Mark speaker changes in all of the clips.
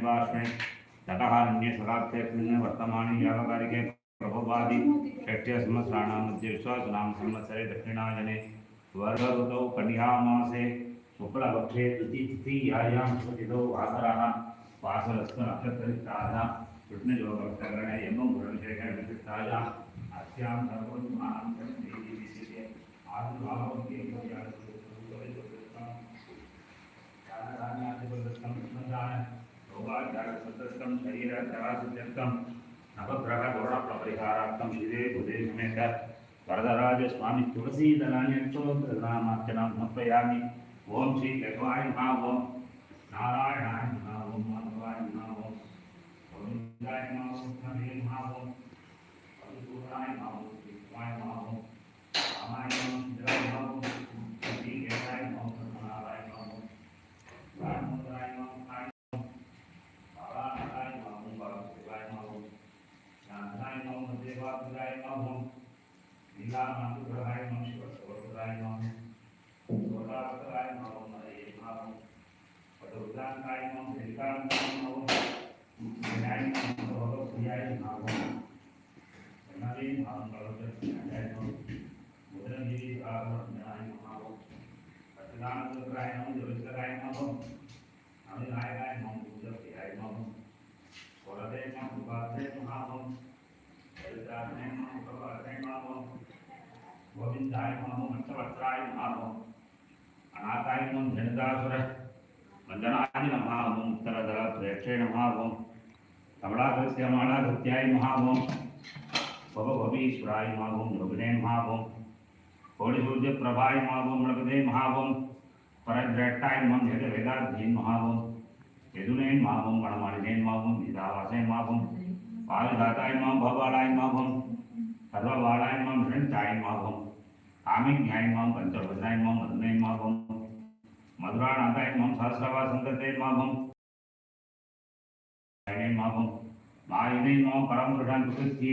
Speaker 1: निवासने सदाब्दे कृष्ण वर्तमाने यावकारिके प्रभुवादि षष्ट्य मध्ये विश्वासनाम संवत्सरे दक्षिणायने वर्षऋतौ कन्यामासे शुक्लपक्षे तिथियायां शुचितौ वासरः वासरस्तु नक्षत्रयुक्ताः कृष्णयोगवस्तकरणे यमं गुणविशेषेण विशिष्टायाम् अस्यां देवी आदिभावं शरीरधरासिद्ध्यर्थं नवग्रहगुणप्रपरिहारार्थं शिवे बुधे समेत। वरदराजस्वामी तुलसीदलान्यक्षोत्रनामार्चनां समर्पयामि। ॐ श्री केशवाय नमः। ॐ नारायणाय नमः। ॐ माधवाय नमः। ॐ गोविन्दाय नमः। हरे नमः। ॐ मधुसूदनाय नमः ॐ कृष्णाय नमः ॐ रामाय नमः इंद्राय नमः ॐ श्रीकेशाय नमः ॐ पद्मनाभाय नमः ॐ रामचंद्राय नमः काय बालानाथाय नमः ॐ वासुदेवाय नमः ॐ शान्ताय नमः ॐ देवासुराय नमः ॐ लीलानाथग्रहाय नमः शिवस्वरूपाय नमः ॐ गोदावताराय नमः ॐ हरे नमः ॐ पटुदानकाय नमः श्रीकान्ताय नमः ॐ विनाय नमः भगवत्प्रियाय नमः ॐ नवीन भाव भगवत्प्रियाय नमः मुद्रगिरि भागवतनाय नमः ॐ पटुदानग्रहाय नमः जगत्कराय नमः ॐ अविनायकाय नमः बुद्धप्रियाय नमः वरदे नमः उपाध्ये नमः ॐ ललिताय नमः प्रभाते नमः ॐ गोविन्दाय नमः मत्स्यवस्त्राय नमः अनाथाय नमः जनितासुर वन्दनाय नमः ॐ उत्तरदलप्रेक्षे नमः ॐ कमलाकृत्य मालाकृत्याय नमः ॐ भवभवीश्वराय ॐ मृगदे नमः ॐ परद्रष्टाय नमः वेदवेदाध्ये नमः ॐ यदुने नमः ॐ गणमालिने नमः ॐ गीतावासे नमः ॐ पारिजाताय नमः भवालाय नमः ॐ सर्वबालाय नमः धृष्टाय कामिन्याय नमः पञ्चभद्राय नमः मदने नमः मधुरानाथाय नमः सहस्रवासन्तते नमः ॐ आयने नमः ॐ मायिने नमः परमपुरुषान् प्रकृत्यै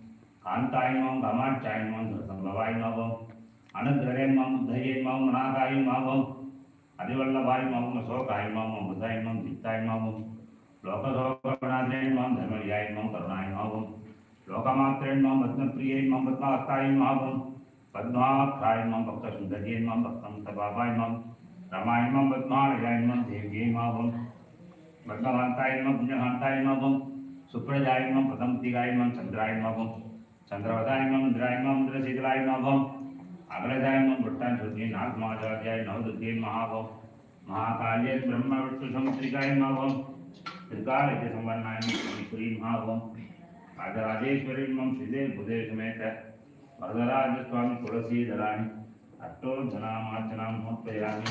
Speaker 1: पद्मायै नमः ॐ शुभकाय नमः ॐ सुराय नमः ॐ धन्याय नमः ॐ करण्यै नमः ॐ लक्ष्मी नमः ॐ नित्यपुष्टाय नमः ॐ भर्याय नमः ॐ माधुक्याय नमः ॐ दित्ताय नमः ॐ दुत्ताय नमः ॐ वसुदाय नमः ॐ वसुन्धराय नमः ॐ कमलाय नमः ॐ कान्ताय नमः ॐ कामाक्षाय नमः ॐ सुरसंभवाय नमः ॐ अनुग्रहे नमः ॐ बुद्धये नमः ॐ मनाकाय नमः ॐ अधिवल्लभाय नमः ॐ अशोकाय नमः ॐ बुधाय नमः ॐ चित्ताय नमः ॐ लोकशोकनाथाय नमः ॐ धर्मर्याय नमः ॐ करुणाय नमः ॐ लोकमात्रे नमः पद्मप्रिये नमः पद्मास्ताय नमः ॐ पद्माक्षाय नमः भक्तसुन्दर्ये नमः भक्तं सभावाय नमः रमाय नमः पद्मालयाय नमः देव्यै नमः ॐ भद्रकान्ताय नमः पुण्यकान्ताय नमः ॐ सुप्रजाय नमः प्रथमतिगाय नमः चन्द्राय नमः ॐ चन्द्रवताय नमः इन्द्राय नमः इन्द्रशीतलाय नमः ॐ अग्रजाय नमः भट्टाय श्रुति नागमाचार्याय नवदुर्गे नमः ॐ महाकाल्ये ब्रह्म विष्णु समुद्रिकाय नमः ॐ त्रिकालय संवर्णाय श्री ॐ राजराजेश्वरी नमः श्रीदेव बुधे समेत, वरदराज स्वामी तुलसी दलानि अष्टोधनामार्चनां समर्पयामि।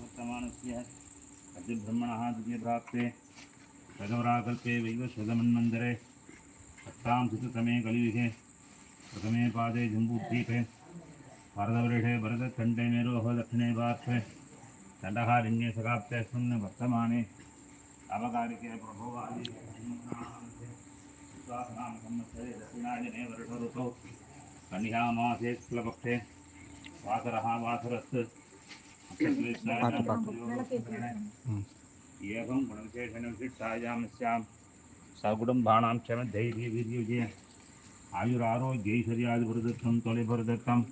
Speaker 1: भक्तमानस्य अद्यब्रह्मणः द्वितीयप्राप्ते भगवराकल्पे वैवस्वतमन्मन्दरे सप्तां सुततमे कलियुगे प्रथमे पादे जम्बूद्वीपे भारतवर्षे भरतखण्डे मेरोः दक्षिणे पार्श्वे दण्डहारण्ये सकाप्ते स्मन् वर्तमाने अवकारिके प्रभोवादि संवत्सरे दक्षिणायने वर्षऋतौ कन्यामासे शुक्लपक्षे वासरः वासरस् एकं गुणविशेषेण विशिष्टायां स्यां सकुटुम्बाणां क्षमधैर्यवीर्युजय आयुरारोग्यैश्वर्यादिप्रदत्तं त्वलिप्रदत्तं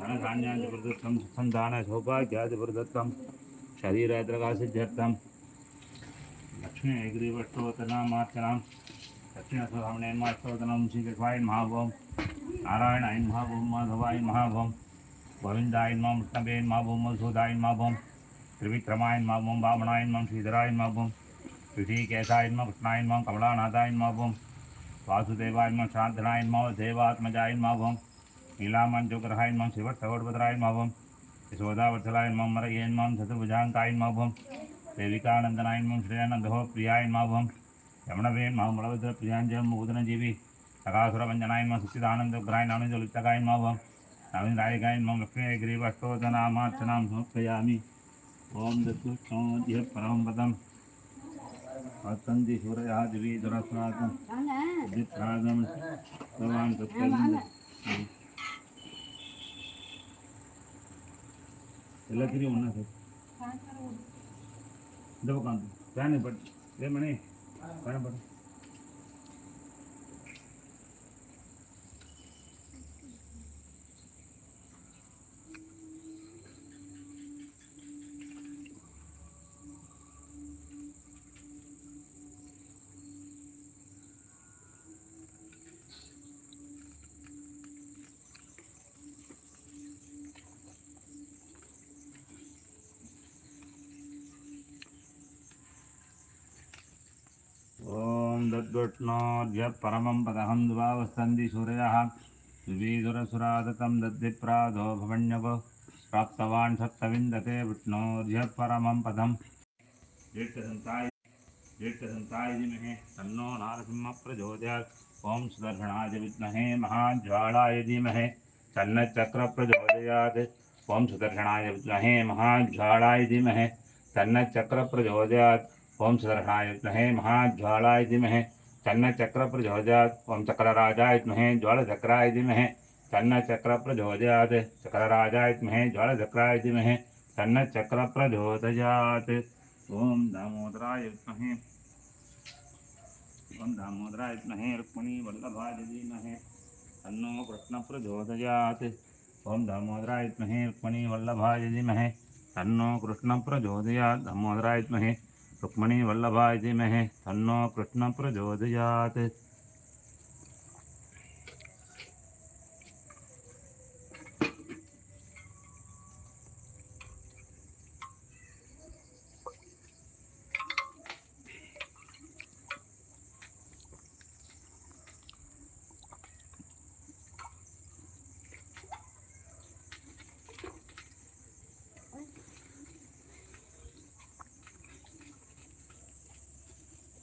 Speaker 1: धनधान्यादिप्रदत्तं सन्तानसौभाग्यादिप्रदत्तं शरीरद्रगासिद्ध्यर्थं लक्ष्मी ऐग्रीवष्टोतनामार्चनां दक्षिणस्वधामनेन्माष्टोतनं श्रीकृष्णाय महाभवं श्रीधराय नमः ऋषिकेशाय नमः कृष्णाय नमः कमलानाथाय नमः वासुदेवाय नमः श्राद्धनाय नमः देवात्मजाय नमः नीलामञ्जुग्रहाय नमः शिवसगोडभद्राय नमः यशोदावत्सलाय नमः मरये नमः चतुर्भुजाङ्काय नमः देविकानन्दनायन्मं श्रेयानन्दो प्रियायन्माभं यमणवेन्मां बलवद्र प्रियाञ्जं मुकुदनजीवी सकासुरभञ्जनायन्मं सुचिदानन्दग्रायणानन्दलिप्तकायन्माभं नवीनरायकायन्मं लक्ष्मीग्रीवस्तोतनामार्चनां समर्पयामि। ॐ दत्तोद्य परमं पदं वसन्ति सूरयः दिवि दुरस्वादं वित्रागं भगवान् सत्यं எல்லாத்தையும் ஒன்றா சார் இந்த பக்கம் வந்து ஃபேனு பட் ஏ மணி ஃபேனை பட் दद्विष्णोर्य परमं पदहं द्वावस्तन्ति सूर्यः सुवीदुरसुरादतं दद्विप्रादो भवण्यगो प्राप्तवान् सप्तविन्दते विष्णोर्य परमं पदम् दीर्घसन्ताय दीर्घसन्ताय धीमहि तन्नो नारसिंह प्रचोदयात् ॐ सुदर्शनाय विद्महे महाज्वालाय धीमहि तन्नचक्रप्रचोदयात् ॐ सुदर्शनाय विद्महे महाज्वालाय धीमहि तन्नचक्रप्रचोदयात् ओम सुदर्शनाय विद्महे महाज्वालाय धीमहि। तन्न चक्र प्रचोदयात् ओम चक्रराजाय विद्महे ज्वालचक्राय धीमहि। तन्न चक्र चक्रराजाय विद्महे ज्वालचक्राय धीमहि। तन्न चक्र ओम दामोदराय विद्महे ओम दामोदराय विद्महे रुक्मिणी वल्लभाय धीमहि। तन्नो कृष्ण प्रचोदयात् ओम दामोदराय विद्महे रुक्मिणी वल्लभाय धीमहि। तन्नो कृष्ण प्रचोदयात् दामोदराय विद्महे रुक्मणी वल्लभाय धीमहि तन्नो कृष्ण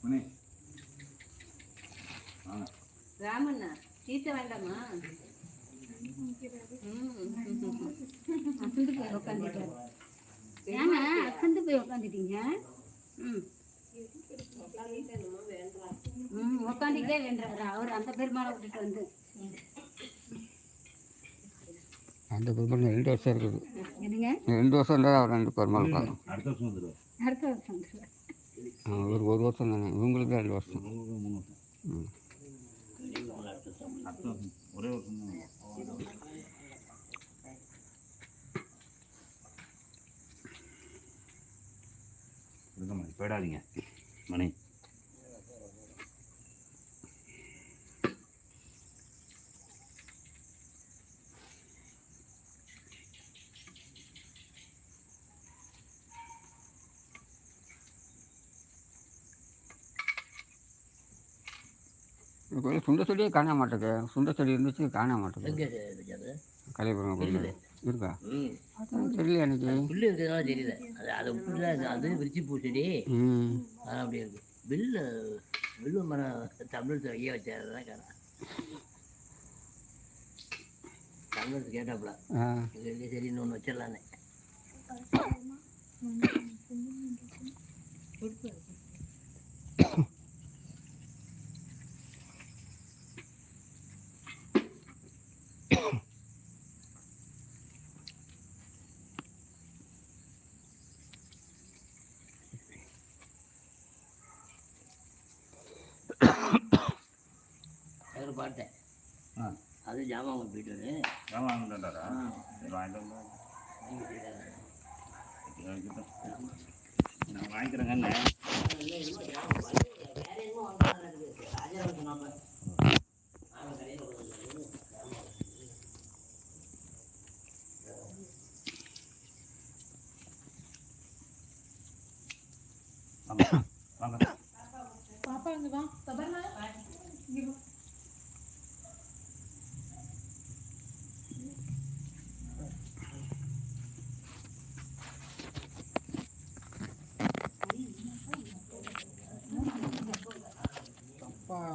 Speaker 1: மணி
Speaker 2: ராமண்ணா தீர்த்த வேண்டாமா? அசந்து போய் உக்காந்துட்டாரு ஏங்க அசந்து போய் உக்காந்துட்டீங்க? ம். ம் உக்காந்துக்கிட்டே வேண்டாரு அவர் அந்த பெருமாளை விட்டுட்டு வந்து.
Speaker 3: அந்த பெருமாள் ரெண்டு வருஷம் இருக்குது.
Speaker 2: என்னங்க?
Speaker 3: ரெண்டு வருஷம் இருந்தால் அவர் ரெண்டு பெருமாள்
Speaker 1: அடுத்த வருஷம்
Speaker 2: அடுத்த வருஷம்.
Speaker 3: ஒரு ஒரு வருஷம் தானே. இவங்களுக்கு ரெண்டு வருஷம்.
Speaker 1: ஒரே வருஷம் போயிடாதீங்க. மணி.
Speaker 3: இப்போ சுண்ட செடியே காண மாட்டேங்க. சுண்ட செடி இருந்துச்சு காண
Speaker 4: அது?
Speaker 3: கலைபுரம் கோயில் இருக்கா? தெரியல எனக்கு.
Speaker 4: புல்லு இருக்கிறதுனால தெரியல. அது அதை தான் இது. அது விரிச்சி பூ செடி அப்படியே இருக்கு. வில்லு வில்லு மரம் தமிழ் ஐயா வச்சாருதான் காரணம் தமிழ் கேட்டாப்புல. சரி இன்னொன்று வச்சிடலான்னு. பார்த்தேன். அது ஜாமான் கம்ப்யூட்டரு ஜாமான் கம்ப்யூட்டரா
Speaker 1: நான் வாங்கிக்கிறேங்க
Speaker 5: பாப்பா வந்து வா.
Speaker 6: சபர்மா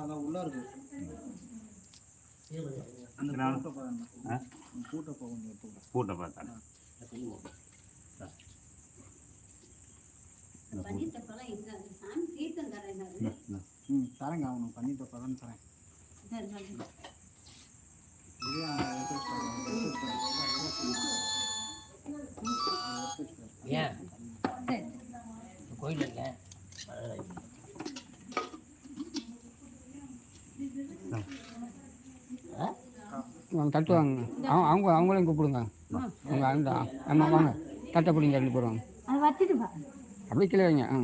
Speaker 6: அதான் உள்ளே இருக்குது
Speaker 1: பூட்டை
Speaker 6: பார்த்தா தரேங்க அவனுக்கு பண்ணிட்டு பதம் தரேன்.
Speaker 4: ஏன்? கோயில் இருக்கேன்
Speaker 3: அவங்க தட்டு வாங்க அவங்க அவங்க அவங்களையும் கூப்பிடுங்க. அவங்க அந்த ஆமாம் வாங்க. தட்டை பிடிங்க ரெண்டு பேரும்
Speaker 2: அதை வச்சுட்டு பா
Speaker 3: அப்படியே கீழே வைங்க. ஆ.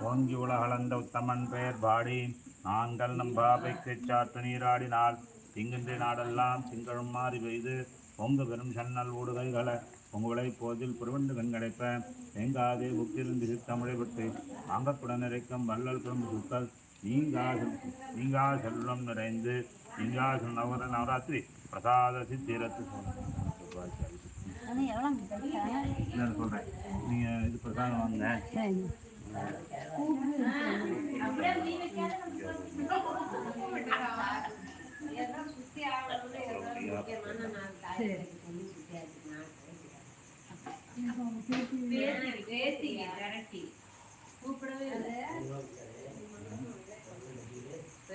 Speaker 1: ஓங்கி உலகளந்த உத்தமன் பெயர் பாடி. நாங்கள் நம் பாபைக்கு சாற்று நீராடினால் திங்கின்ற நாடெல்லாம் திங்களும் மாறி பெய்து. பொங்கு பெரும் சன்னல் ஊடுகைகளை உங்களை போதில் புறவண்டு கண்கடைப்ப. எங்காதே புக்கிலிருந்து சித்தமிழை விட்டு மாங்கக்குடன் நிறைக்கும் வள்ளல் பெரும் சுத்தல். ஈங்காசன் ஈங்கா நிறைந்து ஈங்காசன் நவர நவராத்திரி. பிரசாத சித்திரத்து சொல்கிறேன் சொல்கிறேன் நீங்கள் இது பிரசாதம் வாங்க
Speaker 5: கூப்பிடவே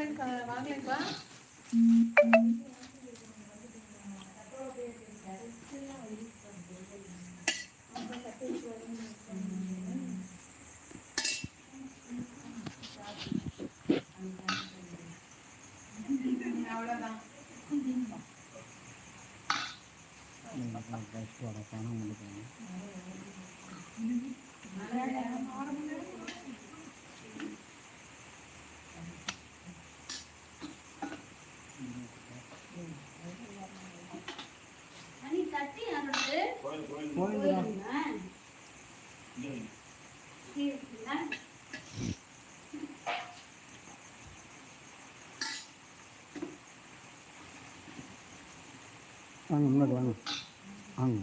Speaker 5: வாங்கலைங்க வாங்கலைங்கப்பா அவ்வளோதான்
Speaker 3: வாங்க முன்னாடி வாங்க. வாங்க.